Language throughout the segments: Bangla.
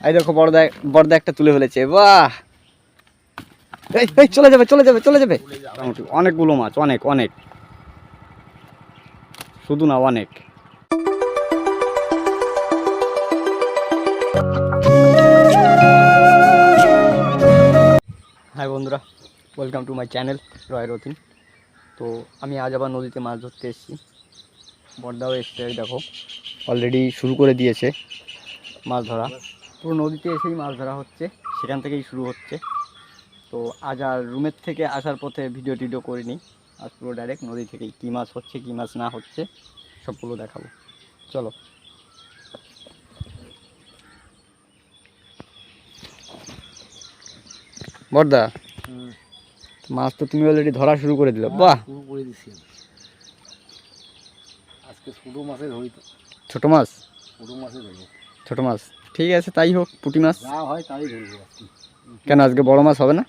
এই দেখো বড়দা বড়দা একটা তুলে ফেলেছে। বাহ! এই এই চলে যাবে চলে যাবে চলে যাবে। অনেকগুলো মাছ অনেক অনেক। শুধু না অনেক। হাই বন্ধুরা welcome to my channel Roy Ratin তো আমি আজ আবার নদীতে মাছ ধরতে এসেছি। বড়দাও এসছে দেখো। অলরেডি শুরু করে দিয়েছে মাছ ধরা। পুরো নদীতে এসেই মাছ ধরা হচ্ছে। সেখান থেকেই শুরু হচ্ছে। তো আজ আর রুমের থেকে আসার পথে ভিডিও টিডিও করিনি। আজ পুরো ডাইরেক্ট নদী থেকেই কী মাছ হচ্ছে কী মাছ না হচ্ছে সবগুলো দেখাবো। চলো। বড়দা মাছ তো তুমি অলরেডি ধরা শুরু করে দিলে। বাহ! শুরু করে দিছি আজকে ছোট মাছের ধরি ছোট মাছ? ছোট মাছের ধরবো ছোট মাছ। ঠিক আছে তাই হোক পুঁটি মাছ। হয় তাই কেন আজকে বড় মাছ হবে না?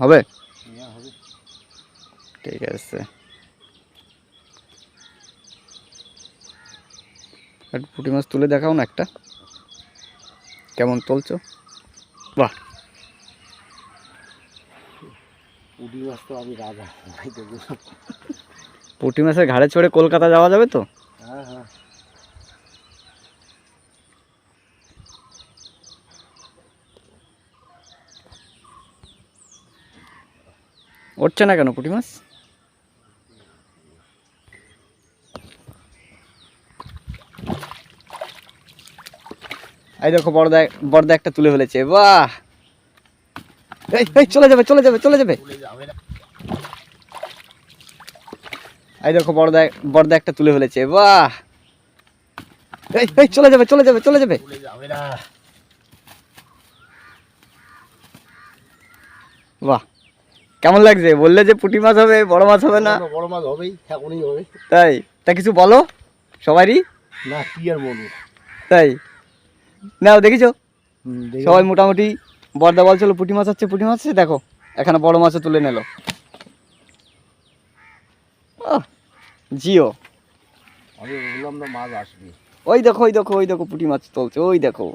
হবে। হ্যাঁ ঠিক আছে। একটু পুঁটি মাছ তুলে দেখাও না একটা। কেমন তুলছো? বাহ! পুঁটি মাছ তো আমি রাজা। পুঁটি মাছের ঘাড়ে চড়ে কলকাতা যাওয়া যাবে তো হ্যাঁ হ্যাঁ উঠছে না কেন, পুঁটি মাছ? এই দেখো, বড়দা বড়দা একটা তুলে ফেলেছে। বাহ! চলে যাবে চলে যাবে চলে যাবে। এই দেখো, বড়দা বড়দা একটা তুলে ফেলেছে। বাহ! চলে যাবে চলে যাবে চলে যাবে। বাহ! কেমন লাগছে? বললে যে পুঁটি মাছ হবে বড় মাছ হবে না? বড় মাছ হবেই এখনই হবে তাই? তা কিছু বলো? সবারই? না কি আর বলব? তাই? নাও দেখিছো? দেখি। সবাই মোটামুটি বর্দা বলছিল পুঁটি মাছ হচ্ছে পুঁটি মাছ দেখো এখানে বড় মাছও তুলে নিল। জিও। আমি বললাম না মাছ আসবে। ওই দেখো ওই দেখো ওই দেখো পুঁটি মাছ তুলছে ওই দেখো।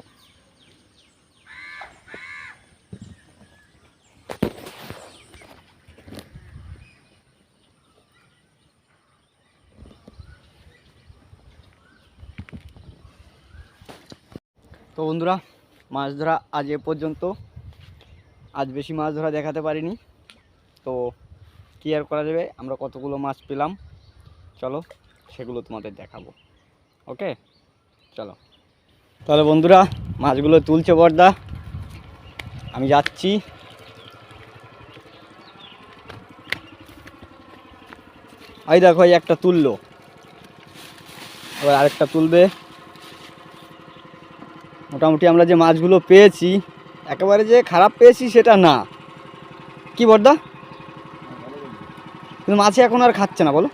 তো বন্ধুরা, মাছ ধরা আজ এ পর্যন্ত। আজ বেশি মাছ ধরা দেখাতে পারিনি। তো কী আর করা যাবে? আমরা কতগুলো মাছ পেলাম? চলো, সেগুলো তোমাদের দেখাবো। ওকে? চলো। তাহলে বন্ধুরা, মাছগুলো তুলছে বর্দা আমি যাচ্ছি। এই দেখো একটা তুললো। এবার আরেকটা তুলবে। মোটামুটি আমরা যে মাছগুলো পেয়েছি, একেবারে যে খারাপ পেয়েছি সেটা না। কি বর্দা? কিন্তু মাছে এখন আর খাচ্ছে না, বলো।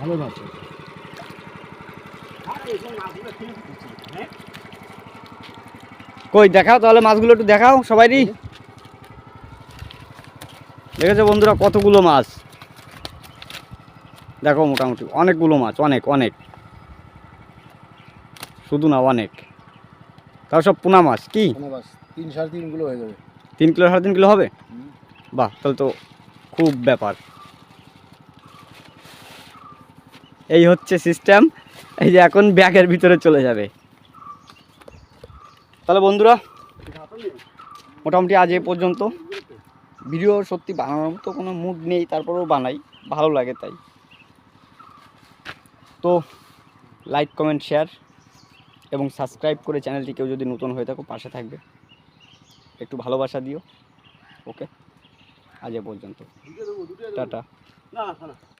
ভালো মাছ কই দেখাও তাহলে মাছগুলো একটু দেখাও সবাইরই। দেখেছ বন্ধুরা কতগুলো মাছ? দেখো মোটামুটি অনেকগুলো মাছ অনেক অনেক। শুধু না অনেক। তাও সব পোনা মাছ কি? তিন সাড়ে তিন কিলো হয়ে যাবে। তিন কিলো সাড়ে তিন কিলো হবে? বাহ তাহলে তো খুব ব্যাপার। এই হচ্ছে সিস্টেম এই যে এখন ব্যাগের ভিতরে চলে যাবে। তাহলে বন্ধুরা, মোটামুটি আজ এ পর্যন্ত। ভিডিও সত্যি বানানোর মতো কোনো মুড নেই, তারপরেও বানাই, ভালো লাগে তাই। তো লাইক কমেন্ট শেয়ার এবং সাবস্ক্রাইব করে চ্যানেলটি কেউ যদি নতুন হয়ে থাকো, পাশে থাকবে। একটু ভালোবাসা দিও ওকে আজ এ পর্যন্ত। টাটা।